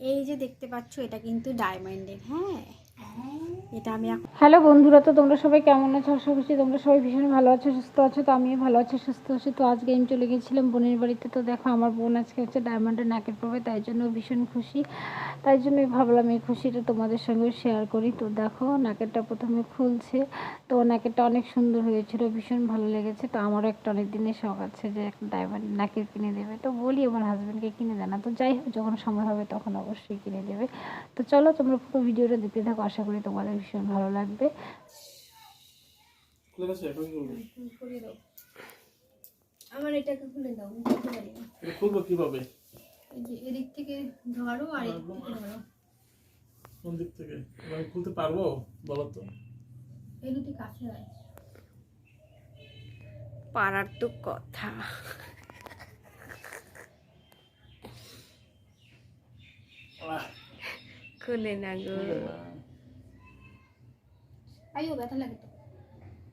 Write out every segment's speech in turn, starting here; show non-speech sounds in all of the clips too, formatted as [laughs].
এই যে দেখতে পাচ্ছ এটা কিন্তু ডায়মন্ডের হ্যাঁ? এটা আমি হ্যালো বন্ধুরা, তো তোমরা সবাই কেমন আছো? আশা করছি তোমরা সবাই ভীষণ ভালো আছো, সুস্থ আছো। তো আমিও ভালো আছি, সুস্থ আছি। তো আজকে আমি চলে গেছিলাম বোনের বাড়িতে। তো দেখো, আমার বোন আজকে হচ্ছে ডায়মন্ডের নাকের পড়বে তাই জন্য ভীষণ খুশি। তাই জন্যই ভাবলাম এই খুশিটা তোমাদের সঙ্গে শেয়ার করি। তো দেখো নাকেরটা প্রথমে খুলছে। তো নাকেরটা অনেক সুন্দর হয়েছিল, ভীষণ ভালো লেগেছে। তো আমারও একটা অনেক দিনের শখ আছে যে একটা ডায়মন্ড নাকের কিনে দেবে। তো বলি আমার হাজব্যান্ডকে কিনে দেয় না। তো যাই হোক, যখন সময় হবে তখন অবশ্যই কিনে দেবে। তো চলো, তোমরা পুরো ভিডিওটা দেখতে থাকো, আশা করি তোমাদের ভীষণ ভালো লাগবে। খুলে গেছে এখন খুলবো? খুলে দাও আমার এটাকে খুলে দাও আমি পারি না। খুলবো কীভাবে? এদিক থেকে ধরো আর এদিক থেকে ধরো। কোন দিক থেকে? আমি খুলতে পারব? বলো তো। এই দুটি কাছে হয়। পাড়ার তো কথা। খুলে না গো। আইও ব্যথা লাগে তো।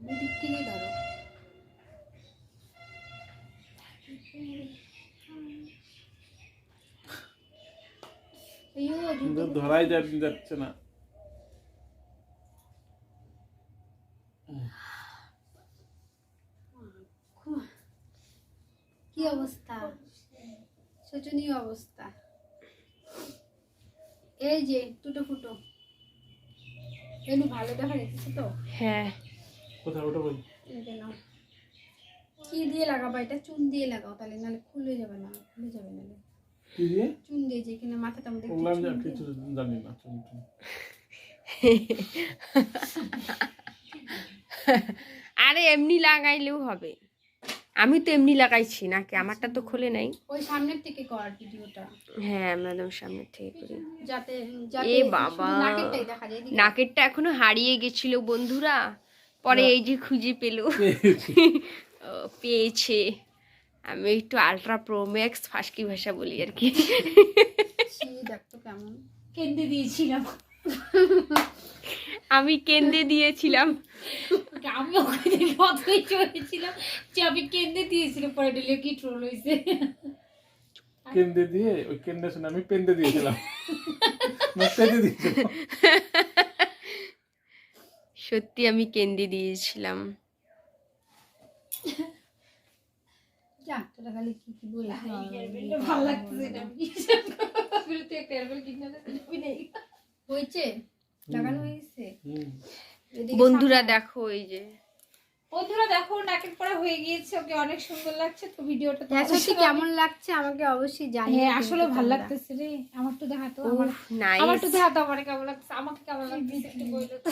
দুদিক থেকেই ধরো। ধরাই যাচ্ছে না। কি অবস্থা? শোচনীয় অবস্থা। এই যে টুটো ফুটো। এমনি ভালো দেখা যাচ্ছে তো। হ্যাঁ। কোথায় ওটা বল। কি দিয়ে লাগাবা এটা? চুন দিয়ে লাগাও তাহলে নাহলে খুলে যাবে না খুলে যাবে নাহলে কি দিয়ে? চুন দিয়ে যে কিনা মাথাটা আমাদের একটু বললাম যে কিছু জানি না চুন চুন। আরে এমনি লাগাইলেও হবে। আমি তো এমনি লাগাইছি নাকি আমারটা তো খুলে নাই। ওই সামনের থেকে কর ভিডিওটা। হ্যাঁ ম্যাডাম সামনের থেকে করি। যাতে এ বাবা। নাকেরটা এখনও হারিয়ে গেছিল বন্ধুরা। পরে এই যে খুঁজে পেল। পেয়েছে। আমি একটু আলট্রা প্রো ম্যাক্স ফাঁসকি ভাষা বলি আর কি। দেখতো কেমন। কেন্দ্রে দিয়েছিলাম। আমি কেন্দ্রে দিয়েছিলাম। [laughs] আমি ওখানে থেকে অতই চলেছিলাম যে আমি কেন্দ্রে দিয়েছিলাম পরে ডেলে কি ট্রোল হয়েছে। কেন্দ্রে দিয়ে ওই কেন্দ্রে শুনে আমি পেন্দে দিয়েছিলাম। [laughs] সত্যি আমি কেন্দ্রে দিয়েছিলাম। [laughs] হয়েছে? লাগানো বন্ধুরা দেখো এই যে। বন্ধুরা দেখো নাকের পরা হয়ে গিয়েছে ওকে অনেক সুন্দর লাগছে তো ভিডিওটা তো হ্যাঁ কেমন লাগছে আমাকে অবশ্যই জানিয়ে হ্যাঁ আসলে ভালো লাগতেছে রে। আমার তো দেখাতো আমার. আমার তো দেখাতো আমার কেমন লাগছে আমাকে কেমন লাগতেছে একটু বলল তো।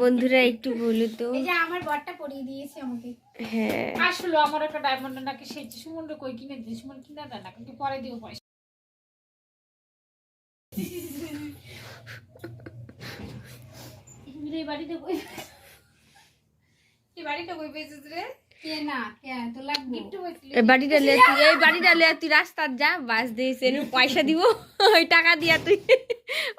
বন্ধুরা একটু বলো তো। এই যে আমার বরটা পরিয়ে দিয়েছে আমাকে। হ্যাঁ। আসলে আমার একটা ডায়মন্ড নাকি সেই সুমনটা কই কিনে দিয়ে সুমন কিনে দেয় না কিন্তু পরে দিও পয়সা। এই বাড়িতে কই এই বাড়িটা কই পেয়েছিস রে? একটু এই বাড়িটা লে তুই এই বাড়িটা লে তুই রাস্তার যা বাস দিয়েছে পয়সা দিব ওই টাকা দিয়া তুই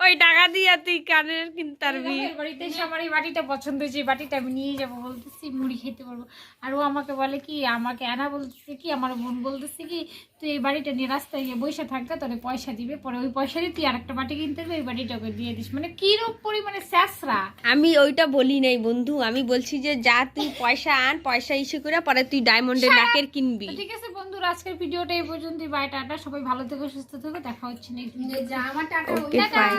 ওই টাকা দিয়া তুই কানের কিনতে পারবি বাড়িতে এসে এই বাটিটা পছন্দ হয়েছে বাটিটা আমি নিয়ে যাব বলতেছি মুড়ি খেতে পারব আর ও আমাকে বলে কি আমাকে আনা বলতেছে কি আমার বোন বলতেছে কি তুই এই বাড়িটা নিয়ে রাস্তায় গিয়ে বসে থাকবে তোরে পয়সা দিবে পরে ওই পয়সা দিয়ে তুই আরেকটা বাটি কিনতে হবে ওই বাটিটাকে দিয়ে দিস। মানে কিরূপ পরিমাণে স্যাসরা আমি ওইটা বলি নাই বন্ধু। আমি বলছি যে যা তুই পয়সা আন পয়সা ইস্যু করে পরে তুই ডায়মন্ডের নাকের কিনবি। ঠিক আছে বন্ধুরা আজকের ভিডিওটা এই পর্যন্তই। Bye tata. সবাই ভালো থেকো সুস্থ থেকো। দেখা হচ্ছে নেক্সট যা আমার টাটা। ফাইন